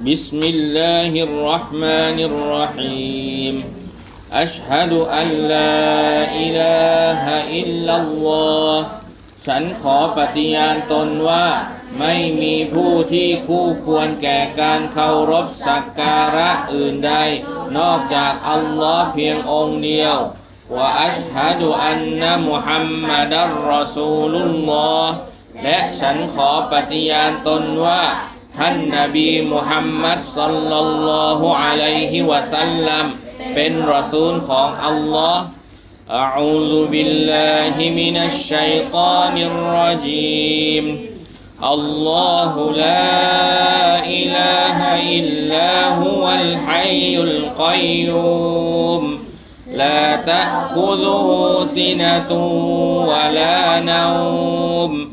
بسم الله الرحمن الرحيم أشهد أن لا إله إلا الله ฉันขอปฏิญาณตนว่า ไม่มีผู้ที่คู่ควรแก่การเคารพสักการะอื่นใด นอกจากอัลลอฮ์เพียงองค์เดียวว่าอัชฮะดุอันนะมุฮัมมัดัลรอซูลุลลอฮ์และฉันขอปฏิญาณตนว่า ท่านนบีมุฮัมมัดสัลลัลลอฮุอะลัยฮิวะสัลลัมเป็นรอซูลของอัลลอฮ์ أعوذ بالله من الشيطان الرجيم الله لا إله إلا هو الحي القيوم لا تأخذه سنة ولا نوم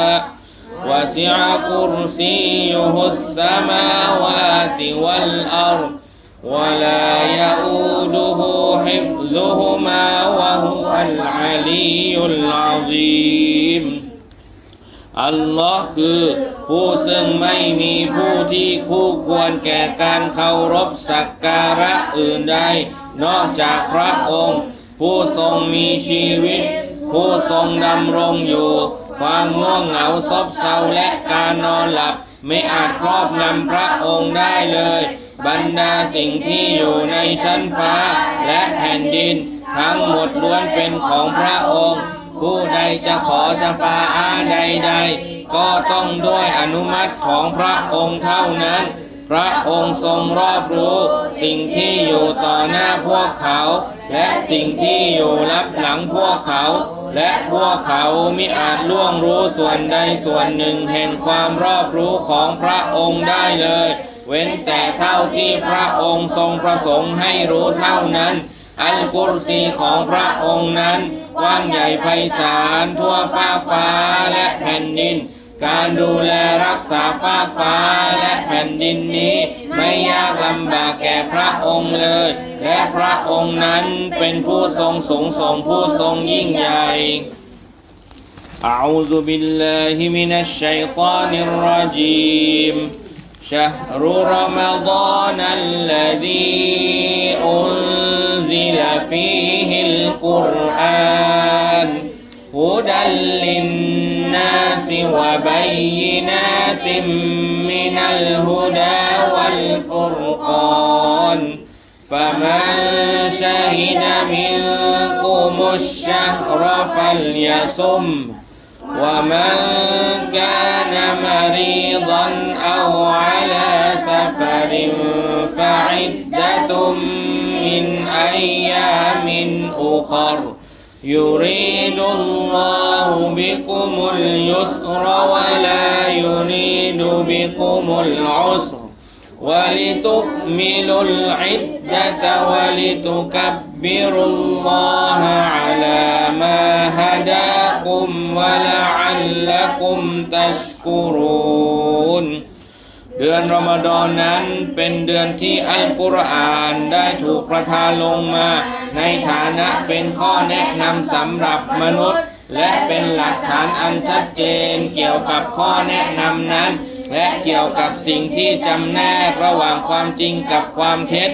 وسع كرسيه السماوات والأرض ولا يؤوده حفظهما وهو العلي العظيم อัลลอฮ์คือผู้ซึ่งไม่มีผู้ที่คู่ควรแก่การเคารพสักการะอื่นใด นอกจากพระองค์ ผู้ทรงมีชีวิต ผู้ทรงดำรงอยู่ ความง่วงเหงาซบเซาและการนอนหลับ ไม่อาจครอบงำพระองค์ได้เลย บรรดาสิ่งที่อยู่ในชั้นฟ้าและแผ่นดิน ทั้งหมดล้วนเป็นของพระองค์ ผู้ใดจะขอชฟาอาใด ๆ ก็ต้องด้วยอนุมัติของพระองค์เท่านั้นพระองค์ทรงรอบรู้ สิ่งที่อยู่ต่อหน้าพวกเขา และสิ่งที่อยู่ลับหลังพวกเขา และพวกเขามิอาจล่วงรู้ส่วนใดส่วนหนึ่งแห่งความรอบรู้ของพระองค์ได้เลย เว้นแต่เท่าที่พระองค์ทรงประสงค์ให้รู้เท่านั้น อัลกุรซีของพระองค์นั้นกว้างใหญ่ไพศาลทั่วฟ้าฟ้าและแผ่นดิน การดูแลรักษาฟ้าฟ้าและแผ่นดินนี้ ไม่ยากลำบากแก่พระองค์เลย และพระองค์นั้นเป็นผู้ทรงสูงส่งผู้ทรงยิ่งใหญ่ أعوذ بالله من الشيطان الرجيم شهر رمضان الذي أنزل فيه القرآن هدى للناس وبينات من الهدى والفرقان فمن شهد منكم الشهر فليصم ومن كان مريضا أو على سفر فعدة من أيام أخر. يريد الله بكم اليسر ولا يريد بكم العسر. ولتكملوا العدة ولتكبروا الله على ما هداكم ولعلكم تشكرون เดือนรอมฎอนนั้นเป็นเดือนที่อัลกุรอานได้ถูกประทานลงมา ในฐานะเป็นข้อแนะนำสำหรับมนุษย์ และเป็นหลักฐานอันชัดเจนเกี่ยวกับข้อแนะนำนั้น และเกี่ยวกับสิ่งที่จำแนกระหว่างความจริงกับความเท็จ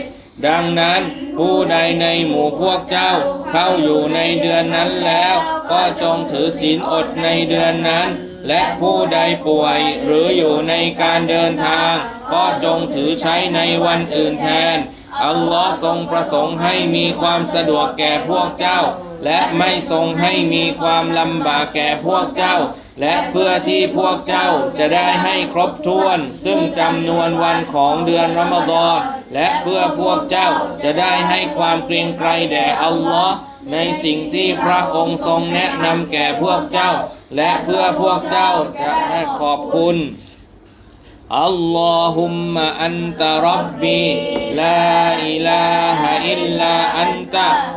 ดังนั้นผู้ใดในหมู่พวกเจ้าเข้าอยู่ในเดือนนั้นแล้ว ก็จงถือศีลอดในเดือนนั้น และผู้ใดป่วยหรืออยู่ในการเดินทาง ก็จงถือใช้ในวันอื่นแทนอัลลอฮ์ทรงประสงค์ให้มีความสะดวกแก่พวกเจ้า และไม่ทรงให้มีความลำบากแก่พวกเจ้า และเพื่อที่พวกเจ้าจะได้ให้ครบถ้วน ซึ่งจำนวนวันของเดือนรอมฎอนและเพื่อพวกเจ้าจะได้ให้ความเกรงใจแด่อัลลอฮ์ในสิ่งที่พระองค์ทรงแนะนำแก่พวกเจ้า และเพื่อพวกเจ้าจะได้ขอบคุณอัลลอฮุมมะอันตะรับบีลาอิลาฮะอิลลาอันตะ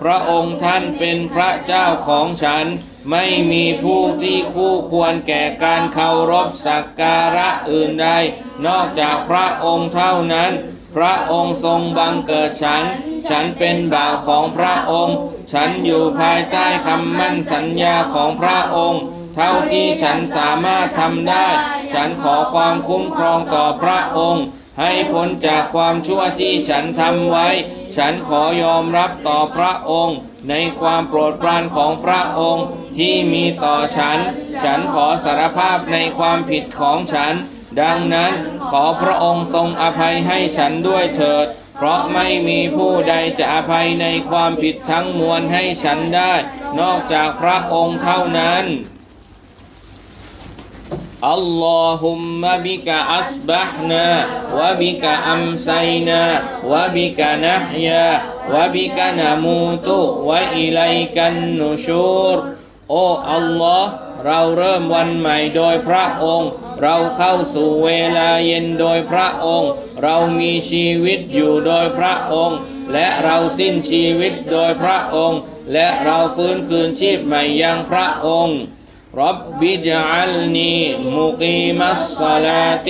พระองค์ท่านเป็นพระเจ้าของฉัน ไม่มีผู้ที่คู่ควรแก่การเคารพสักการะอื่นใด นอกจากพระองค์เท่านั้น พระองค์ทรงบังเกิดฉัน ฉันเป็นบ่าวของพระองค์ ฉันอยู่ภายใต้คำมั่นสัญญาของพระองค์เท่าที่ฉันสามารถทำได้ ฉันขอความคุ้มครองต่อพระองค์ ให้พ้นจากความชั่วที่ฉันทำไว้ ฉันขอยอมรับต่อพระองค์ ในความโปรดปรานของพระองค์ที่มีต่อฉัน ฉันขอสารภาพในความผิดของฉัน ดังนั้นขอพระองค์ทรงอภัยให้ฉันด้วยเถิด เพราะไม่มีผู้ใดจะอภัยในความผิดทั้งมวลให้ฉันได้ นอกจากพระองค์เท่านั้น اللهم بك أصبحنا وبك أمسينا وبك نحيا وبك نموت وإليك النشور โอ้อัลลอฮ์เราเริ่มวันใหม่โดยพระองค์ เราเข้าสู่เวลาเย็นโดยพระองค์ เรามีชีวิตอยู่โดยพระองค์ และเราสิ้นชีวิตโดยพระองค์ และเราฟื้นคืนชีพใหม่ยังพระองค์ رب اجعلني مقيم الصلاة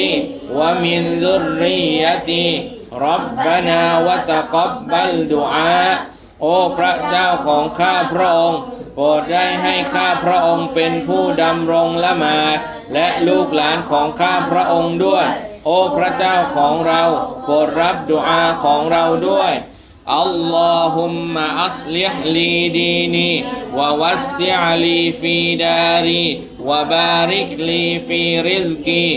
ومن ذريتي ربنا وتقبل دعاء โอ้พระเจ้าของข้าพระองค์ โปรดได้ให้ข้าพระองค์เป็นผู้ดำรงละหมาด และลูกหลานของข้าพระองค์ด้วย โอ้พระเจ้าของเรา โปรดรับดุอาของเราด้วย اللهم أصلح لي ديني ووسع لي في داري وبارك لي في رزقي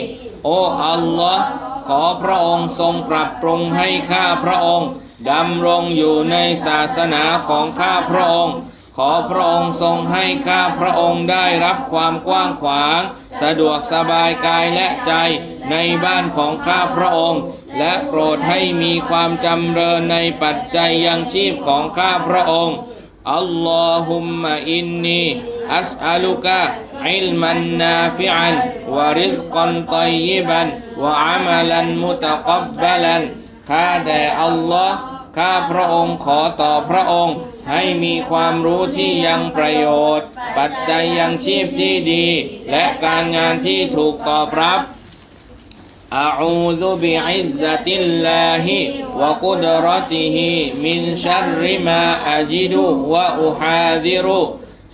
โอ้อัลลอฮ์ขอพระองค์ทรงปรับปรุงให้ข้าพระองค์ดำรงอยู่ในศาสนาของข้าพระองค์ ขอพระองค์ทรงให้ข้าพระองค์ได้รับความกว้างขวาง สะดวกสบายกายและใจในบ้านของข้าพระองค์ และโปรดให้มีความจำเริญในปัจจัยยังชีพของข้าพระองค์อัลลอฮุมมะอินนีอัสอัลุกะอิลมันนาฟิอันวะริซกันตัยยิบันวะอามัลันมุตะกับบัลันข้าแต่อัลลอฮ์ ข้าพระองค์ขอต่อพระองค์ ให้มีความรู้ที่ยังประโยชน์ ปัจจัยยังชีพที่ดี และการงานที่ถูกตอบรับ أعوذ بعزة الله وقدرته من شر ما أجد وأحاذر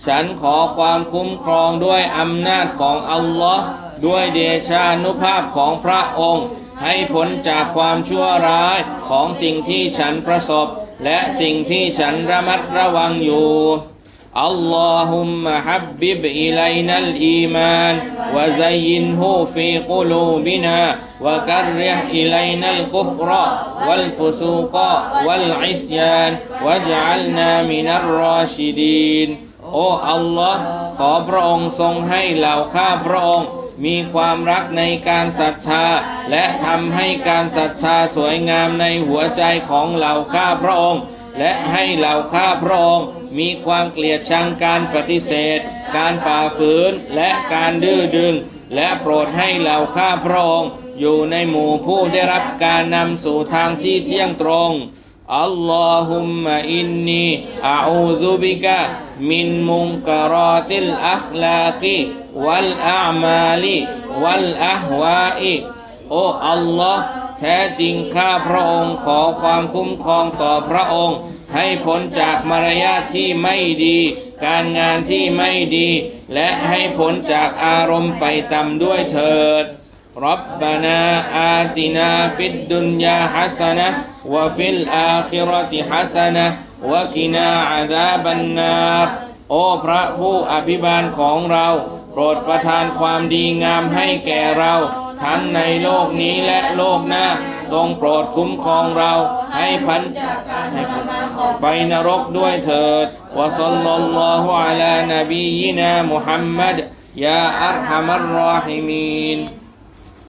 ฉันขอความคุ้มครองด้วยอำนาจของอัลลอฮ์ด้วยเดชานุภาพของพระองค์ ให้พ้นจากความชั่วร้ายของสิ่งที่ฉันประสบ และสิ่งที่ฉันระมัดระวังอยู่ اللهم حبب إلينا الإيمان وزينه في قلوبنا وكره إلينا الكفر والفسوق والعصيان واجعلنا من الراشدين โอ้อัลลอฮ์ขอพระองค์ทรงให้เหล่าข้าพระองค์ มีความรักในการศรัทธา และทำให้การศรัทธาสวยงามในหัวใจของเหล่าข้าพระองค์ และให้เหล่าข้าพระองค์ มีความเกลียดชังการปฏิเสธ การฝ่าฝืนและการดื้อดึง และโปรดให้เหล่าข้าพระองค์ อยู่ในหมู่ผู้ได้รับการนำสู่ทางที่เที่ยงตรงอัลลอฮุมะอินนีอาอูซุบิกะมินมุงกรอติลอัคลากิ วัลอามาลิวัลอะฮวาอิโออัลลอฮ์แท้จริงข้าพระองค์ขอความคุ้มครองต่อพระองค์ ให้พ้นจากมารยาทที่ไม่ดี การงานที่ไม่ดี และให้พ้นจากอารมณ์ไฟต่ำด้วยเถิดรับบานาอาตินาฟิดดุนยาฮัสนะวะฟิลอาคิรติฮัสนะวะกินาอาซาบันนาร์ โอ้พระผู้อภิบาลของเรา โปรดประทานความดีงามให้แก่เรา ทั้งในโลกนี้และโลกหน้า ทรงโปรดคุ้มครองเรา ให้พันจากการมานไฟนรกด้วยเถิดวะซัลลัลลอฮุอะลานบียินามุฮัมมัดยาอัรฮัมัรรอฮิมีน